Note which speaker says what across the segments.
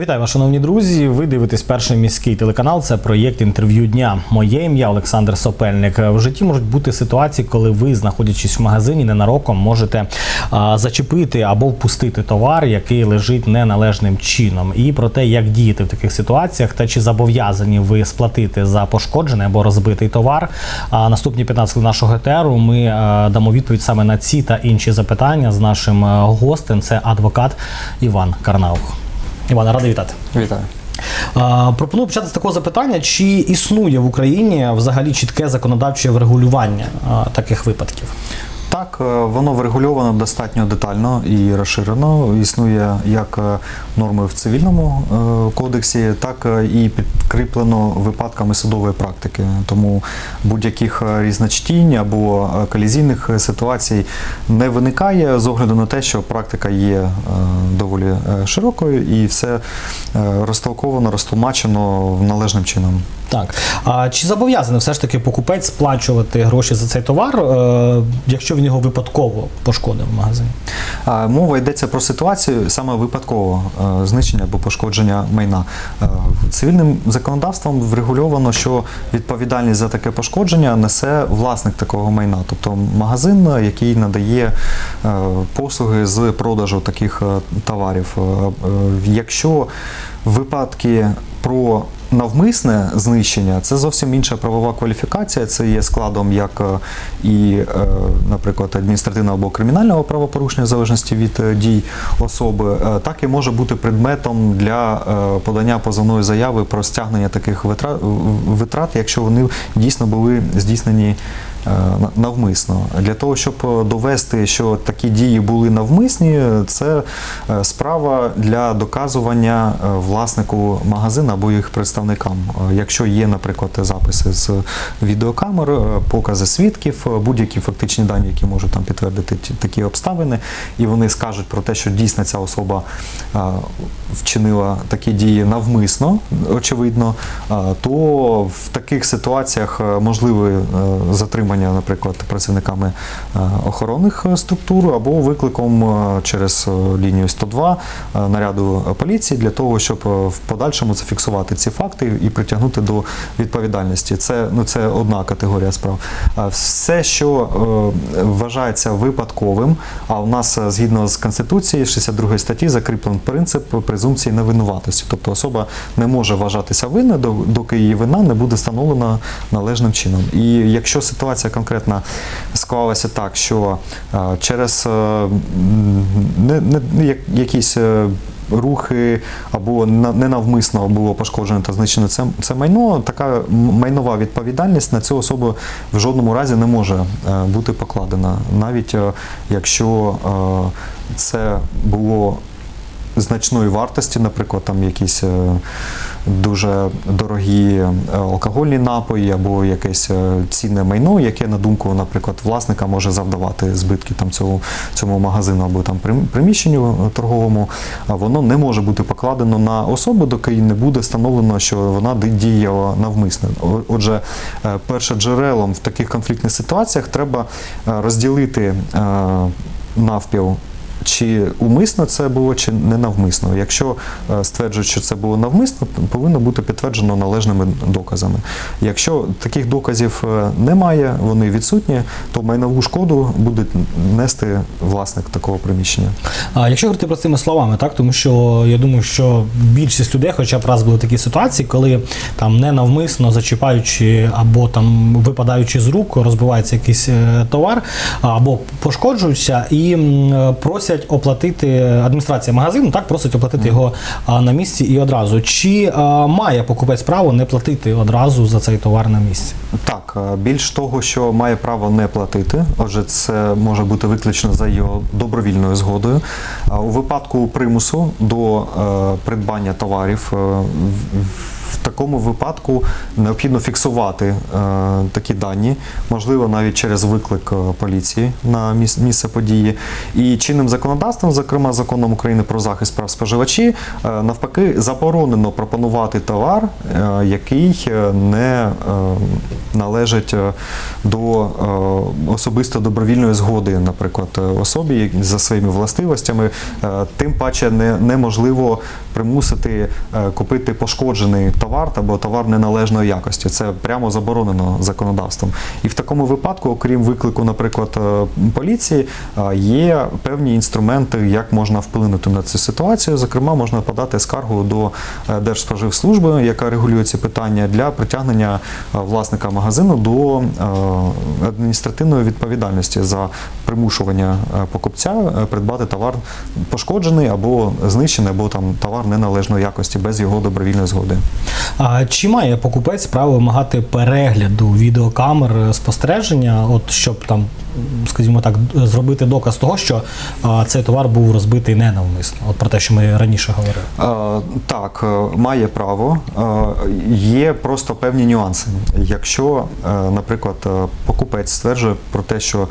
Speaker 1: Вітаю вас, шановні друзі. Ви дивитесь перший міський телеканал. Це проєкт інтерв'ю дня. Моє ім'я Олександр Сопельник. В житті можуть бути ситуації, коли ви, знаходячись в магазині, ненароком можете а, зачепити або впустити товар, який лежить неналежним чином. І про те, як діяти в таких ситуаціях, та чи зобов'язані ви сплатити за пошкоджений або розбитий товар. А наступні 15 хвилин нашого етеру ми а, дамо відповідь саме на ці та інші запитання з нашим гостем. Це адвокат Іван Карнаух. Івана, радий вітати.
Speaker 2: Вітаю.
Speaker 1: Пропоную почати з такого запитання: чи існує в Україні взагалі чітке законодавче врегулювання таких випадків?
Speaker 2: Так, е, воно врегульовано достатньо детально і розширено. Існує як е, норми в цивільному е, кодексі, так і підкріплено випадками судової практики. Тому будь-яких різночтінь або колізійних ситуацій не виникає з огляду на те, що практика є доволі широкою і все розтолковано, розтлумачено належним чином.
Speaker 1: Так. А чи зобов'язаний все ж таки покупець сплачувати гроші за цей товар, якщо він його випадково пошкодив в магазині?
Speaker 2: Мова йдеться про ситуацію саме випадкового е, знищення або пошкодження майна. Е, Цивільним законодавством врегульовано, що відповідальність за таке пошкодження несе власник такого майна, тобто магазин, який надає е, послуги з продажу таких товарів. Якщо випадки про навмисне знищення це зовсім інша правова кваліфікація. Це є складом як е, і, е, наприклад, адміністративного або кримінального правопорушення в залежності від е, дій особи, так і може бути предметом для подання позовної заяви про стягнення таких витрат, якщо вони дійсно були здійснені. на- Навмисно для того, щоб довести, що такі дії були навмисні, це справа для доказування власнику магазину або їх представникам. Е, Якщо є, наприклад, записи з відеокамер, е, покази свідків, е, будь-які фактичні дані, які можуть там підтвердити такі обставини, і вони скажуть про те, що дійсно ця особа вчинила такі дії навмисно, очевидно, то в таких ситуаціях можливе затримання, наприклад, працівниками охоронних структур або викликом через лінію 102 е, наряду поліції для того, щоб в подальшому зафіксувати ці факти і притягнути до відповідальності. Це ну це одна категорія справ. Все, що е, вважається випадковим, а у нас е, згідно з конституцією 62 статті закріплений принцип презумпції невинуватості. Тобто особа не може вважатися винною, доки її вина не буде встановлена належним чином. І якщо ситуація конкретно склалася так, що е, через е, не, не якісь е, рухи або на- ненавмисно було пошкоджено та знищено це, це майно, така майнова відповідальність на цю особу в жодному разі не може е, бути покладена, навіть е, якщо е, це було значної вартості, наприклад, там якісь е, дуже дорогі е, алкогольні напої або якесь е, цінне майно, яке, на думку, наприклад, власника може завдавати збитки там цьому, цьому магазину або там приміщенню торговому, а воно не може бути покладено на особу, доки не буде встановлено, що вона діяла навмисно. Отже, перше джерелом в таких конфліктних ситуаціях треба розділити навпіл чи умисно це було, чи ненавмисно. Якщо е, стверджують, що це було навмисно, повинно бути підтверджено належними доказами. Якщо таких доказів е, немає, вони відсутні, то майнову шкоду буде нести власник такого приміщення.
Speaker 1: А якщо говорити простими словами, так тому що я думаю, що більшість людей, хоча б раз були такі ситуації, коли там ненавмисно зачіпаючи або там випадаючи з рук, розбивається якийсь е, товар, або пошкоджуються і е, просять оплатити адміністрація магазину, так просить оплатити його на місці і одразу. Чи а, має покупець право не платити одразу за цей товар на місці?
Speaker 2: Так, е, більш того, що має право не платити, отже, це може бути виключно за його добровільною згодою. У випадку примусу до е, придбання товарів е, в- такому випадку необхідно фіксувати е, такі дані, можливо, навіть через виклик е, поліції на міс- місце події. І чинним законодавством, зокрема законом України про захист прав споживачі, е, навпаки, заборонено пропонувати товар, який не належить до особисто добровільної згоди, наприклад, особі за своїми властивостями. Тим паче не, неможливо примусити купити пошкоджений товар або товар неналежної якості. Це прямо заборонено законодавством. І в такому випадку, окрім виклику, наприклад, е, поліції, е, є певні інструменти, як можна вплинути на цю ситуацію. Зокрема, можна подати скаргу до е, Держспоживслужби, яка регулює ці питання, для притягнення е, власника магазину до е, адміністративної відповідальності за примушування е, покупця придбати товар пошкоджений або знищений, або там товар неналежної якості без його добровільної згоди.
Speaker 1: А чи має покупець право вимагати перегляду відеокамер спостереження, от щоб там, скажімо так, зробити доказ того, що цей товар був розбитий ненавмисно, от про те, що ми раніше говорили.
Speaker 2: Так, е, має право. Е, Є просто певні нюанси. Якщо, е, наприклад, покупець стверджує про те, що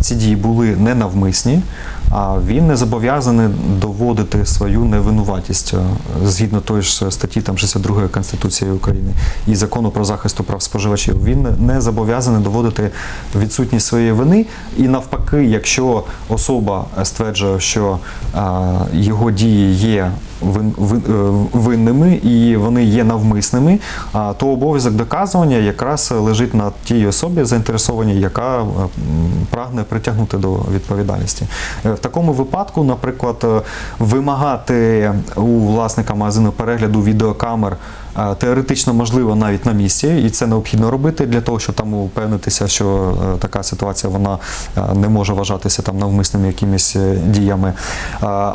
Speaker 2: ці дії були ненавмисні, він не зобов'язаний доводити свою невинуватість е, згідно тої ж статті там 62 Конституції України і закону про захист прав споживачів. Він не зобов'язаний доводити відсутність своєї вини. І навпаки, якщо особа стверджує, що е, його дії є вин, вин, е, винними і вони є навмисними, то обов'язок доказування якраз лежить на тій особі заінтересованій, яка е, прагне притягнути до відповідальності. Е, В такому випадку, наприклад, вимагати у власника магазину перегляду відеокамер теоретично можливо навіть на місці, і це необхідно робити для того, щоб там упевнитися, що е, така ситуація вона е, не може вважатися там навмисними якимись е, діями.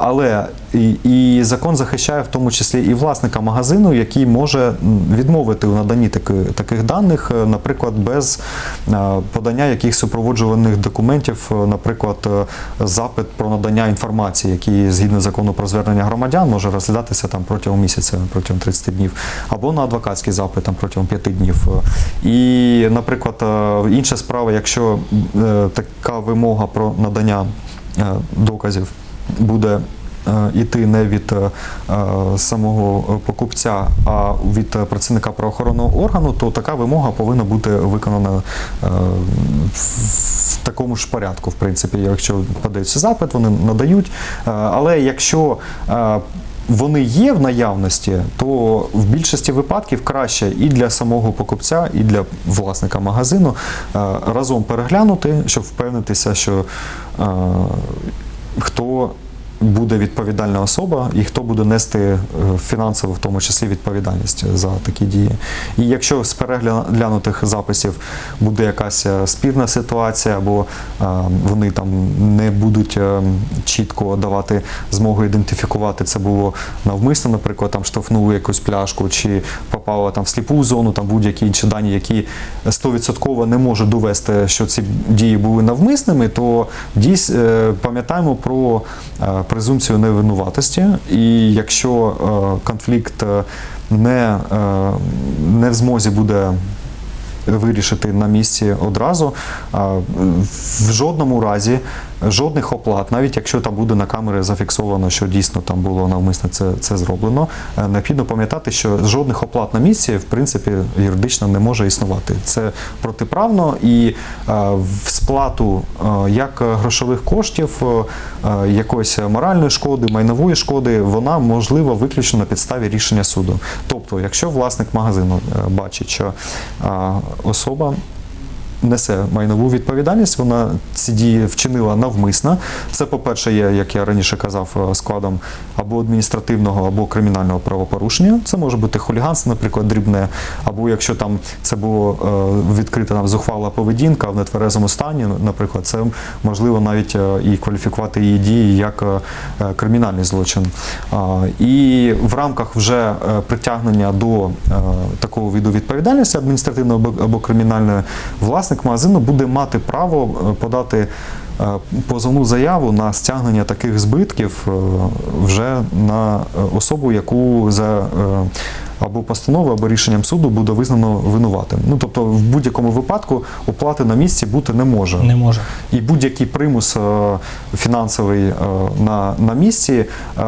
Speaker 2: Але і, і закон захищає в тому числі і власника магазину, який може відмовити у наданні таки, таких даних, наприклад, без подання якихось супроводжуваних документів, наприклад, запит про надання інформації, який згідно закону про звернення громадян може розглядатися там протягом місяця, протягом 30 днів, або на адвокатський запит там протягом 5 днів. І, наприклад, е, інша справа, якщо е, така вимога про надання е, доказів буде е, іти не від е, е, самого покупця, а від е, працівника правоохоронного органу, то така вимога повинна бути виконана е, в такому ж порядку, в принципі, якщо подається запит, вони надають. Е, Але якщо е, вони є в наявності, то в більшості випадків краще і для самого покупця, і для власника магазину е, разом переглянути, щоб впевнитися, що е, хто буде відповідальна особа і хто буде нести е, фінансову, в тому числі, відповідальність за такі дії. І якщо з переглянутих записів буде якась е, спірна ситуація, або е, вони там не будуть чітко давати змогу ідентифікувати, це було навмисно, наприклад, там штовхнули якусь пляшку, чи попало там в сліпу зону, там будь-які інші дані, які 100% не можуть довести, що ці дії були навмисними, то дійс, е, пам'ятаємо про презумпцію невинуватості. І якщо е, конфлікт е, не, е, не в змозі буде вирішити на місці одразу. В жодному разі жодних оплат, навіть якщо там буде на камері зафіксовано, що дійсно там було навмисно це, це зроблено. е, Необхідно пам'ятати, що жодних оплат на місці в принципі юридично не може існувати. Це протиправно і е, в сплату е, як грошових коштів, якоїсь моральної шкоди, майнової шкоди, вона можлива виключно на підставі рішення суду. Тобто, якщо власник магазину бачить, що особа несе майнову відповідальність, вона ці дії вчинила навмисно. Це, по-перше, є, як я раніше казав, е, складом або адміністративного, або кримінального правопорушення. Це може бути хуліганство, наприклад, дрібне, або якщо там це було е, відкрита там зухвала поведінка в нетверезому стані, наприклад, це можливо навіть е, і кваліфікувати її дії як кримінальний злочин. І в рамках вже притягнення до такого виду відповідальності адміністративної або- кримінальної, власник магазину буде мати право е, подати е, позовну заяву на стягнення таких збитків е, вже на особу, яку за або постановою, або рішенням суду буде визнано винуватим. Ну тобто, в будь-якому випадку оплати на місці бути не може.
Speaker 1: Не може.
Speaker 2: І будь-який примус е, фінансовий е, на, на місці, е,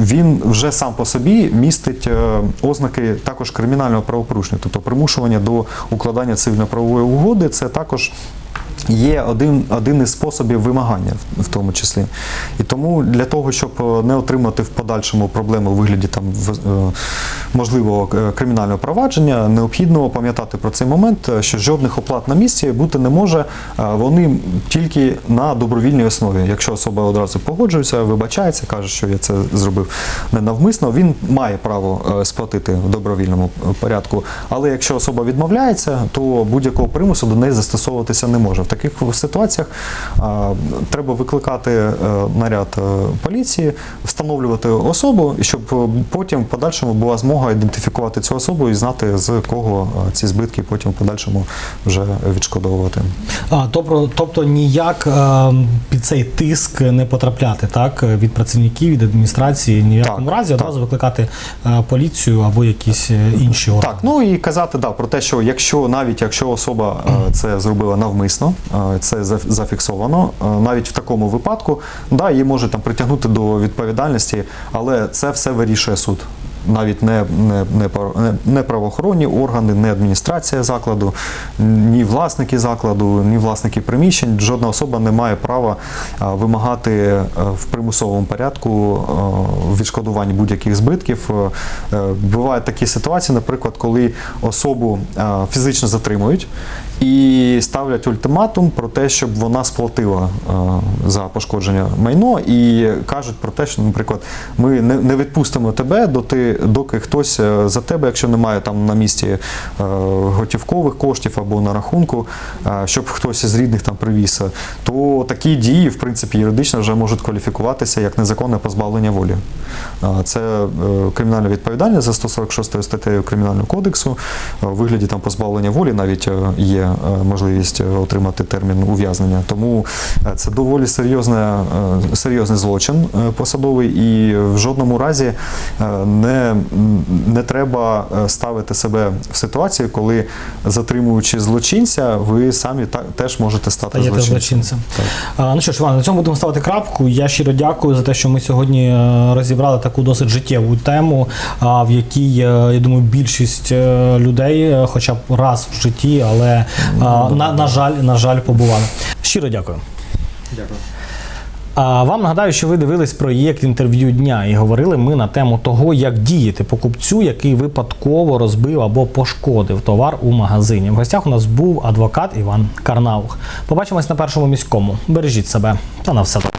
Speaker 2: він вже сам по собі містить е, ознаки також кримінального правопорушення, тобто примушування до укладання цивільно-правової угоди, це також. Є один, один із способів вимагання, в- тому числі. І тому для того, щоб е, не отримати в подальшому проблеми у вигляді там, е, можливого е, кримінального провадження, необхідно пам'ятати про цей момент, що жодних оплат на місці бути не може. Вони тільки на добровільній основі. Якщо особа одразу погоджується, вибачається, каже, що я це зробив ненавмисно, він має право сплатити в добровільному порядку. Але якщо особа відмовляється, то будь-якого примусу до неї застосовуватися не може. Таких ситуаціях треба викликати е, наряд е, поліції, встановлювати особу, щоб е, потім в подальшому була змога ідентифікувати цю особу і знати з кого ці збитки потім в подальшому вже відшкодовувати.
Speaker 1: А, тобто, тобто ніяк під цей тиск не потрапляти, так, від працівників, від адміністрації, ні в якому разі
Speaker 2: так.
Speaker 1: одразу викликати поліцію або якісь інші органи.
Speaker 2: Так, ну і казати да, про те, що якщо навіть якщо особа це зробила навмисно, це зафіксовано, навіть в такому випадку, да, її може там притягнути до відповідальності, але це все вирішує суд. Навіть не, не, не, не, правоохоронні органи, не адміністрація закладу, ні власники закладу, ні власники приміщень. Жодна особа не має права вимагати е, в примусовому порядку е, відшкодування будь-яких збитків. Е, Бувають такі ситуації, наприклад, коли особу фізично затримують і ставлять ультиматум про те, щоб вона сплатила е, за пошкодження майно, і кажуть про те, що, наприклад, ми не, відпустимо тебе, доти, доки хтось е, за тебе, якщо немає там на місці е, готівкових коштів або на рахунку, щоб хтось із рідних там привіз, то такі дії, в принципі, юридично вже можуть кваліфікуватися як незаконне позбавлення волі. Це кримінальна відповідальність за 146 статтею Кримінального кодексу. У вигляді там позбавлення волі навіть є е, можливість е, отримати термін ув'язнення. Тому е, це доволі серйозне, серйозний злочин посадовий, і в жодному разі не, не треба ставити себе в ситуацію, коли затримуючи злочинця, ви самі та, теж можете стати
Speaker 1: Стаєте
Speaker 2: злочинцем.
Speaker 1: злочинцем.
Speaker 2: Так.
Speaker 1: Ну що ж, Іван, на цьому будемо ставити крапку. Я щиро дякую за те, що ми сьогодні розібрали таку досить життєву тему, в якій, я думаю, більшість людей, хоча б раз в житті, але на, на жаль, на жаль, побували. Щиро дякую.
Speaker 2: Дякую.
Speaker 1: А вам нагадаю, що ви дивились проєкт інтерв'ю дня і говорили ми на тему того, як діяти покупцю, який випадково розбив або пошкодив товар у магазині. В гостях у нас був адвокат Іван Карнаух. Побачимось на першому міському. Бережіть себе та на все добре.